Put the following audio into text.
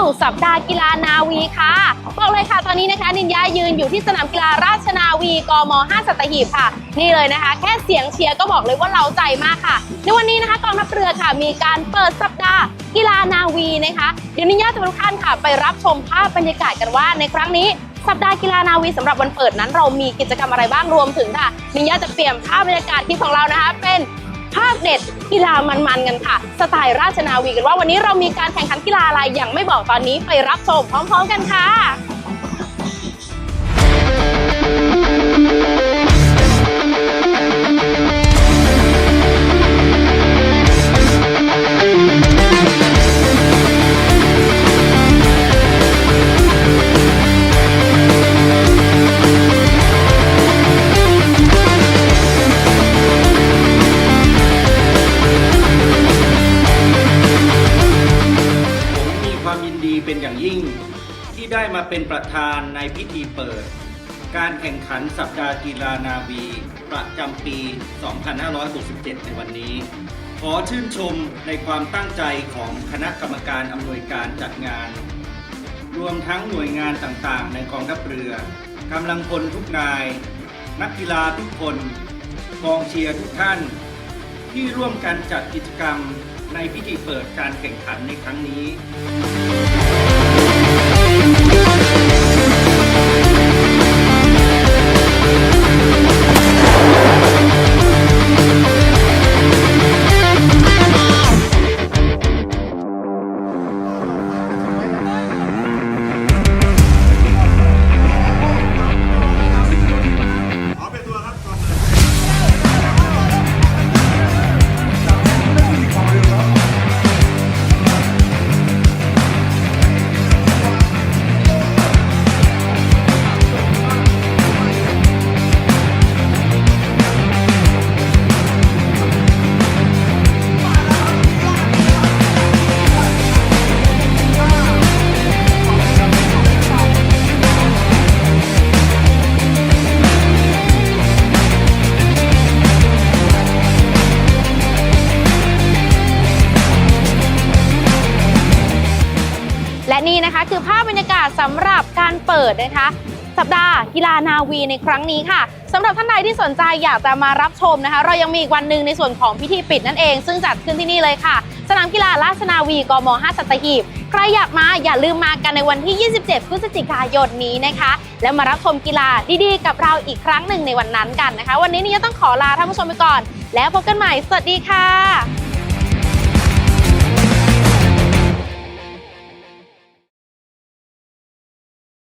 สู่สัปดาห์กีฬานาวีค่ะบอกเลยค่ะตอนนี้นะคะนินยายืนอยู่ที่สนามกีฬาราชนาวีกม 5 สัตหีบค่ะ นี่เลยนะคะ แค่เสียงเชียร์ก็บอกเลยว่าเราใจมากค่ะ ในวันนี้นะคะกองทัพเรือค่ะมีการเปิดสัปดาห์กีฬานาวีนะคะเดี๋ยวนินยาจะพาทุกท่านค่ะ ไปรับชมภาพบรรยากาศกันว่าในครั้งนี้สัปดาห์กีฬานาวีสำหรับวันเปิดนั้นเรามีกิจกรรมอะไรบ้างรวมถึงค่ะนินยาจะเปลี่ยนภาพบรรยากาศคลิปของเรานะคะ เป็น ภาพเด็ดกีฬามันๆกันค่ะ สไตล์ราชนาวีกันว่าวันนี้เรามีการแข่งขันกีฬาอะไรอย่างไม่บอกตอนนี้ไปรับชมพร้อม ๆ กันค่ะ ยิ่งที่ได้มาเป็นประธานในพิธีเปิด การแข่งขันสัปดาห์กีฬานาวี ประจำปี 2567 ในวันนี้ ขอชื่นชมในความตั้งใจของคณะกรรมการอำนวยการจัดงาน รวมทั้งหน่วยงานต่างๆ ในกองทัพเรือกำลังพลทุกนาย นักกีฬาทุกคนกองเชียร์ทุกท่าน ที่ร่วมกันจัดกิจกรรมในพิธีเปิดการแข่งขันในครั้งนี้ และนี่นะคะคือภาพบรรยากาศสำหรับการเปิดนะคะสัปดาห์กีฬานาวีในครั้งนี้ค่ะสำหรับท่านใดที่สนใจอยากจะมารับชมนะคะ เรายังมีอีกวันหนึ่งในส่วนของพิธีปิดนั่นเอง ซึ่งจัดขึ้นที่นี่เลยค่ะ สนามกีฬาราชนาวีกม 5 สัตหีบ ใครอยากมาอย่าลืมมากันในวันที่ 27 พฤศจิกายนนี้นะคะ แล้วมารับชมกีฬาดีๆ กับเราอีกครั้งหนึ่งในวันนั้นกันนะคะ วันนี้นี่จะต้องขอลาท่านผู้ชมไปก่อน แล้วพบกันใหม่สวัสดีค่ะ